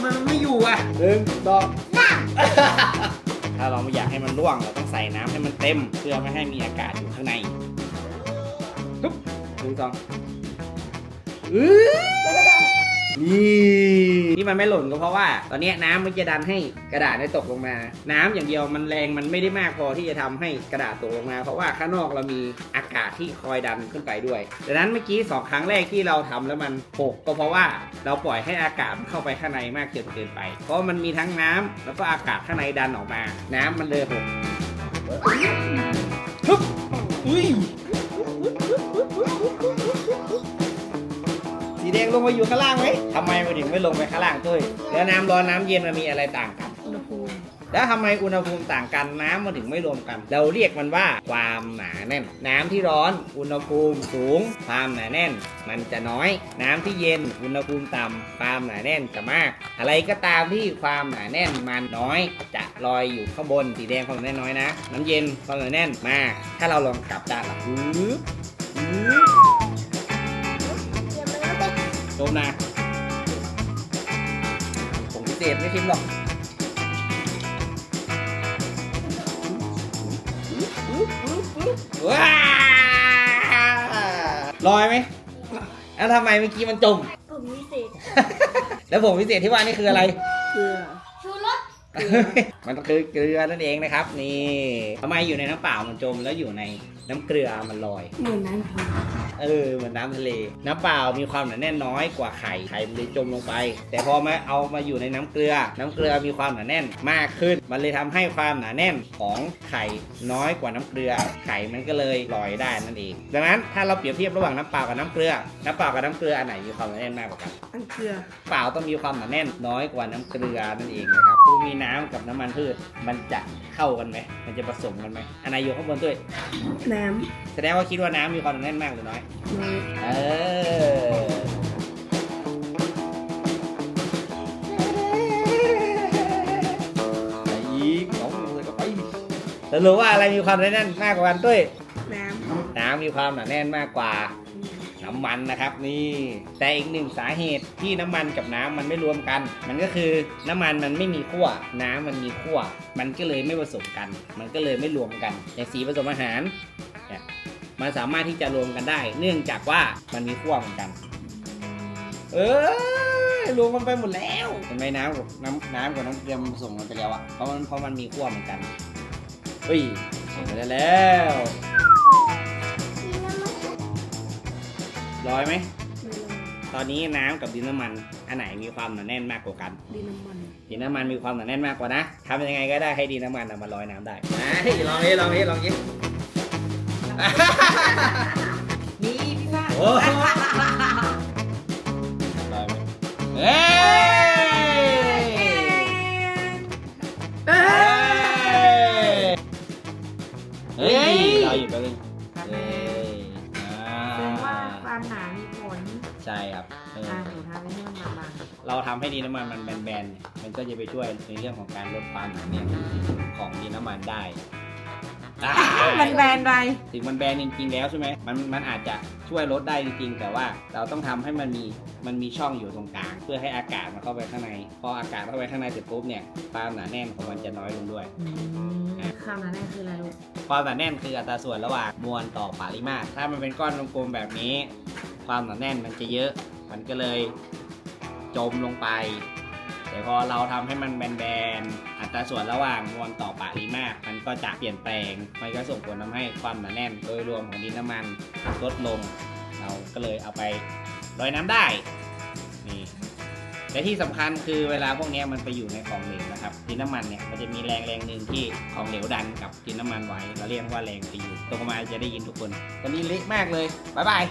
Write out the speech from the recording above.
ำไมมันไม่อยู่อะหนึ่งสองถ้าเราไม่อยากให้มันร่วงเราต้องใส่น้ำให้มันเต็ม เพื่อไม่ให้มีอากาศอยู่ข้างในปุ๊บหนึ่งสองอื้อ นี่ที่มันไม่หล่นก็เพราะว่า ตอนเนี้ยน้ำมันจะดันให้กระดาษได้ตกลงมา น้ำอย่างเดียวมันแรงมันไม่ได้มากพอที่จะทำให้กระดาษตกลงมา เพราะว่าข้างนอกเรามีอากาศที่คอยดันขึ้นไปด้วยดังนั้นเมื่อกี้สองครั้งแรกที่เราทำแล้วมันหกก็เพราะว่าเราปล่อยให้อากาศมันเข้าไปข้างในมากเกินเกินไป เพราะมันมีทั้งน้ำแล้วก็อากาศข้างในดันออกมา น้ำมันเลยหก ฮึบอุ้ย แดงลงมาอยู่ข้างล่างไหมทำไมมันถึงไม่ลงไปข้างล่างตุ้ยแล้วน้ำร้อนน้ำเย็นมันมีอะไรต่างกัน อุณหภูมิแล้วทำไมอุณหภูมิต่างกันน้ำมันถึงไม่รวมกัน เราเรียกมันว่าความหนาแน่น น้ำที่ร้อนอุณหภูมิสูง ความหนาแน่น มันจะน้อย น้ำที่เย็นอุณหภูมิต่ำความหนาแน่นจะมาก อะไรก็ตามที่ความหนาแน่นมันน้อย จะลอยอยู่ข้างบนสีแดงความหนาแน่นน้อยนะ น้ำเย็นความหนาแน่นมาก ถ้าเราลองกลับด้านหลังปึ๊บปึ๊บ ดมนะผมพิเศษไม่ชิมหรอกว้าลอยไหมแล้วทำไมเมื่อกี้มันจม ผมวิเศษ แล้วผมพิเศษที่ว่านี่คืออะไร เกลือชูรส มันก็คือเกลือนั่นเองนะครับ นี่ทำไมอยู่ในน้ำเปล่ามันจมแล้วอยู่ในน้ำเกลือมันลอย เหมือนน้ำทะเลเออเหมือนน้ำทะเล น้ำเปล่ามีความหนาแน่นน้อยกว่าไข่ไข่มันเลยจมลงไป แต่พอมาเอามาอยู่ในน้ำเกลือ น้ำเกลือมีความหนาแน่นมากขึ้น มันเลยทำให้ความหนาแน่นของไข่น้อยกว่าน้ำเกลือ ไข่มันก็เลยลอยได้นั่นเอง ดังนั้นถ้าเราเปรียบเทียบระหว่างน้ำเปล่ากับน้ำเกลือ น้ำเปล่ากับน้ำเกลืออันไหนมีความหนาแน่นมากกว่ากันอันเกลือ เปล่าต้องมีความหนาแน่นน้อยกว่าน้ำเกลือนั่นเองนะครับผู้มีน้ำกับน้ำมันพืชมันจะเข้ากันไหมมันจะผสมกันไหมอันไหนอยู่ข้างบนด้วยน้แสดงว่าคิดว่าน้ำมีความหนาแน่นมากหรือน้อยำน้อยเออไปอีกสองมือก็ไปสรุปว่าอะไรมีความหนาแน่นมากกว่ากันตุ้ยน้น้ำมีความหนาแน่นมากกว่าำ น้ำมันนะครับนี่แต่อีกหนึ่งสาเหตุที่น้ำมันกับน้ำมันไม่รวมกัน มันก็คือน้ำมันมันไม่มีขั้วน้ำมันมีขั้วมันก็เลยไม่ผสมกัน มันก็เลยไม่รวมกันอย่างสีผสมอาหารเนี่ยมันสามารถที่จะรวมกันได้ เนื่องจากว่ามันมีขั้วเหมือนกัน เออรวมกันไปหมดแล้วเห็นไหมน้ำกับน้ำน้ำกับน้ำเกลือมันผสมกันไปแล้วอะเพราะมันเพราะมันมีขั้วเหมือนกันเฮ้ยเห็นไปได้แล้ว ร้อยไหม ไม่ลงตอนนี้น้ำกับดินน้ำมัน อันไหนมีความหนาแน่นมากกว่ากัน ดินน้ำมันดินน้ำมันมีความหนาแน่นมากกว่านะทำยังไงก็ได้ให้ดินน้ำมันน่ะมาลอยน้ำได้มาลองนี้ลองนี้ลองนี้นี่พี่ฟ้าโอ้ลอยไหมเฮ้ยเอ้ยเฮ้ยรออยู่แป๊บนึง เอออ่าหนูทำให้มันบางเราทำให้ดินน้ำมันมันแบนๆเนี่ยมันก็จะไปช่วยในเรื่องของการลดความหนาแน่นของดินน้ำมันได้อ่าๆมันแบนไปถึงมันแบนจริงๆแล้วใช่ไหมมันมันอาจจะช่วยลดได้จริงๆ แต่ว่าเราต้องทำให้มันมีมันมีช่องอยู่ตรงกลาง เพื่อให้อากาศมันเข้าไปข้างใน พออากาศเข้าไปข้างในเสร็จปุ๊บเนี่ยความหนาแน่นของมันจะน้อยลงด้วยความหนาแน่นคืออะไรลูกความหนาแน่นคืออัตราส่วนระหว่างมวลต่อปริมาตร ถ้ามันเป็นก้อนกลมๆแบบนี้ ความหนาแน่นมันจะเยอะ มันก็เลยจมลงไป แต่พอเราทำให้มันแบนๆ อัตราส่วนระหว่างมวลต่อปริมาตรมันก็จะเปลี่ยนแปลง มันก็ส่งผลทำให้ความหนาแน่นโดยรวมของดินน้ำมันลดลง เราก็เลยเอาไปลอยน้ำได้ นี่และที่สำคัญคือเวลาพวกนี้มันไปอยู่ในของเหลวนะครับดินน้ำมันเนี่ยมันจะมีแรงแรงหนึ่งที่ของเหลวดันกับดินน้ำมันไว้ เราเรียกว่าแรงตีอยู่ตรงมาจะได้ยินทุกคน ตอนนี้เละมากเลย บ๊ายบาย